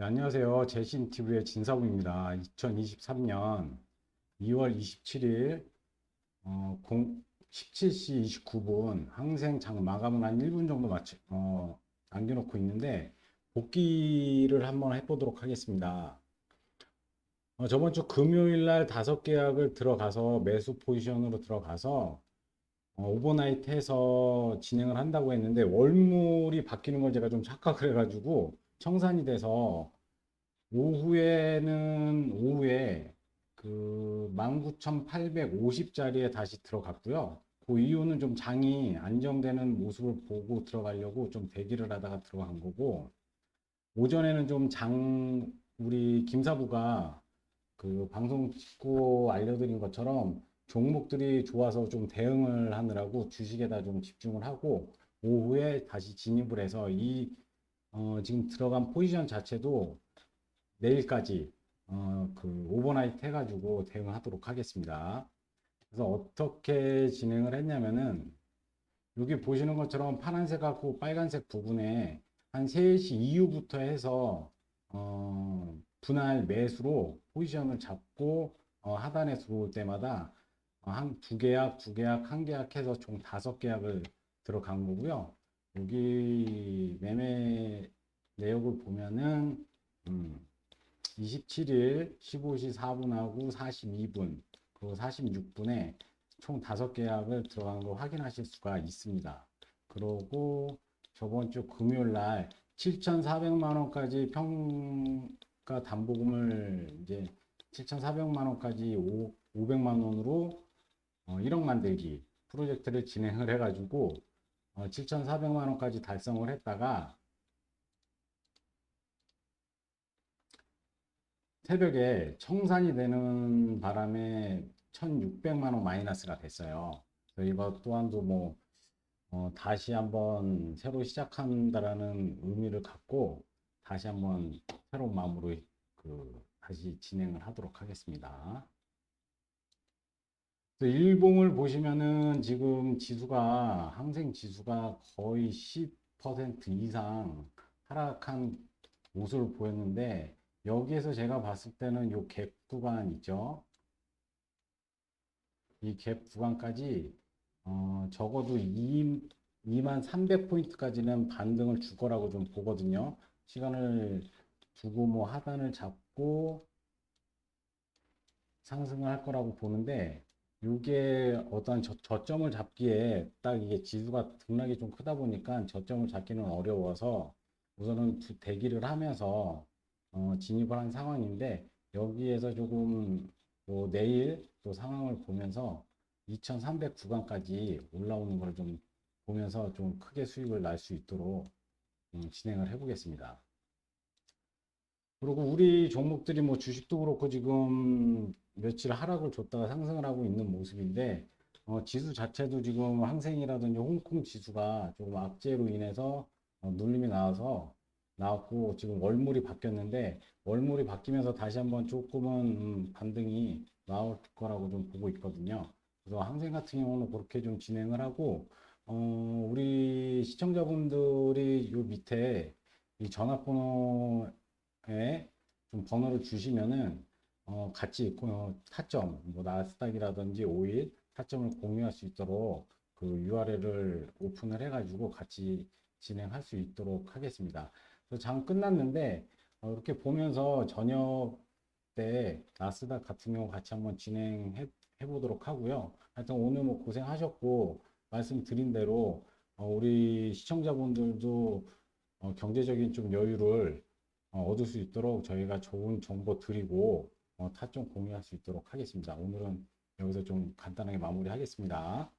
네, 안녕하세요. 제신TV의 진사부입니다. 2023년 2월 27일 어, 0, 17시 29분 항생 장 마감은 한 1분 정도 마치, 어, 남겨놓고 있는데 복귀를 한번 해보도록 하겠습니다. 어, 저번 주 금요일 날 다섯 계약을 들어가서 매수 포지션으로 들어가서 어, 오버나이트 해서 진행을 한다고 했는데 월물이 바뀌는 걸 제가 좀 착각을 해가지고 청산이 돼서 오후에는 오후에 그 19,850짜리에 다시 들어갔고요. 그 이유는 좀 장이 안정되는 모습을 보고 들어가려고 좀 대기를 하다가 들어간 거고 오전에는 좀 장 우리 김사부가 그 방송 찍고 알려드린 것처럼 종목들이 좋아서 좀 대응을 하느라고 주식에다 좀 집중을 하고 오후에 다시 진입을 해서 이 어, 지금 들어간 포지션 자체도 내일까지 어, 그 오버나이트 해가지고 대응하도록 하겠습니다. 그래서 어떻게 진행을 했냐면은 여기 보시는 것처럼 파란색하고 빨간색 부분에 한 3시 이후부터 해서 어, 분할 매수로 포지션을 잡고 어, 하단에 들어올 때마다 어, 한두 계약, 두 계약, 한 계약 해서 총 다섯 계약을 들어간 거고요. 여기 매매 내역을 보면은 음, 27일 15시 4분하고 42분 그리고 46분에 총 다섯 계약을 들어간 거 확인하실 수가 있습니다. 그러고 저번 주 금요일 날 7,400만 원까지 평가 담보금을 이제 7,400만 원까지 500만 원으로 어, 1억 만들기 프로젝트를 진행을 해가지고 어, 7,400만 원까지 달성을 했다가 새벽에 청산이 되는 바람에 1,600만 원 마이너스가 됐어요. 이거 또한도 뭐 어, 다시 한번 새로 시작한다라는 의미를 갖고 다시 한번 새로운 마음으로 그 다시 진행을 하도록 하겠습니다. 일봉을 보시면은 지금 지수가 항생 지수가 거의 10% 이상 하락한 모습을 보였는데 여기에서 제가 봤을 때는 요 갭 구간 있죠. 이 갭 구간까지 어, 적어도 2, 2만 300포인트까지는 반등을 줄 거라고 좀 보거든요. 시간을 두고 뭐 하단을 잡고 상승을 할 거라고 보는데 이게 어떤 저, 저점을 잡기에 딱 이게 지수가 등락이 좀 크다 보니까 저점을 잡기는 어려워서 우선은 두- 대기를 하면서 어, 진입을 한 상황인데 여기에서 조금 뭐 내일 또 상황을 보면서 2300 구간까지 올라오는 걸 좀 보면서 좀 크게 수익을 날 수 있도록 음, 진행을 해보겠습니다. 그리고 우리 종목들이 뭐 주식도 그렇고 지금 며칠 하락을 줬다가 상승을 하고 있는 모습인데 어, 지수 자체도 지금 항생이라든지 홍콩 지수가 조금 악재로 인해서 어, 눌림이 나와서 나왔고 지금 월물이 바뀌었는데 월물이 바뀌면서 다시 한번 조금은 음, 반등이 나올 거라고 좀 보고 있거든요. 그래서 항생 같은 경우는 그렇게 좀 진행을 하고 어, 우리 시청자분들이 요 밑에 이 전화번호에 좀 번호를 주시면은 어, 같이 어, 타점 뭐 나스닥이라든지 오일 타점을 공유할 수 있도록 그 URL을 오픈을 해가지고 같이 진행할 수 있도록 하겠습니다. 장 끝났는데 어, 이렇게 보면서 저녁 때 나스닥 같은 경우 같이 한번 진행해 보도록 하고요. 하여튼 오늘 뭐 고생하셨고 말씀드린 대로 어, 우리 시청자분들도 어, 경제적인 좀 여유를 어, 얻을 수 있도록 저희가 좋은 정보 드리고 어, 타점 공유할 수 있도록 하겠습니다. 오늘은 여기서 좀 간단하게 마무리하겠습니다.